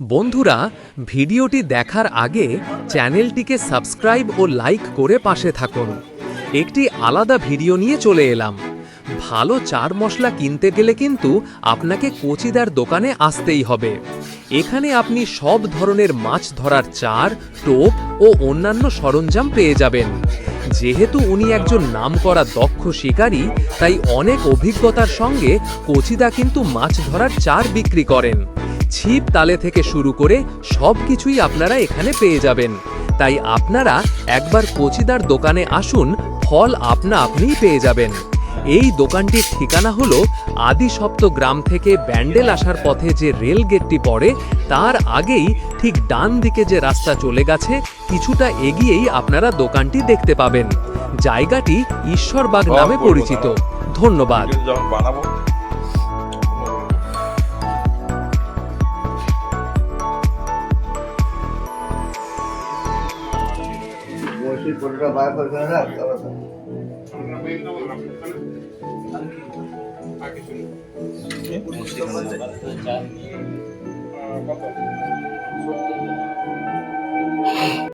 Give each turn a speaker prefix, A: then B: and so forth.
A: বন্ধুরা, ভিডিওটি দেখার আগে চ্যানেলটিকে সাবস্ক্রাইব ও লাইক করে পাশে থাকুন। একটি আলাদা ভিডিও নিয়ে চলে এলাম। ভালো চার মশলা কিনতে গেলে কিন্তু আপনাকে কচিদার দোকানে আসতেই হবে। এখানে আপনি সব ধরনের মাছ ধরার চার, টোপ ও অন্যান্য সরঞ্জাম পেয়ে যাবেন। যেহেতু উনি একজন নামকরা দক্ষ শিকারী, তাই অনেক অভিজ্ঞতার সঙ্গে কচিদা কিন্তু মাছ ধরার চার বিক্রি করেন। ছিপ তালে থেকে শুরু করে সব কিছুই আপনারা এখানে পেয়ে যাবেন। তাই আপনারা একবার কচিদার দোকানে আসুন ফল আপনা আপনিই পেয়ে যাবেন। এই দোকানটির ঠিকানা হল আদি সপ্ত গ্রাম থেকে ব্যান্ডেল আসার পথে যে রেল গেটটি পড়ে তার আগেই ঠিক ডান দিকে যে রাস্তা চলে গেছে কিছুটা এগিয়েই আপনারা দোকানটি দেখতে পাবেন। জায়গাটি ঈশ্বরবাগ নামে পরিচিত। ধন্যবাদ।
B: ভিডিও যখন বানাবো
C: বসে ফটোটা বার করে ফেলে না তারপর
B: কত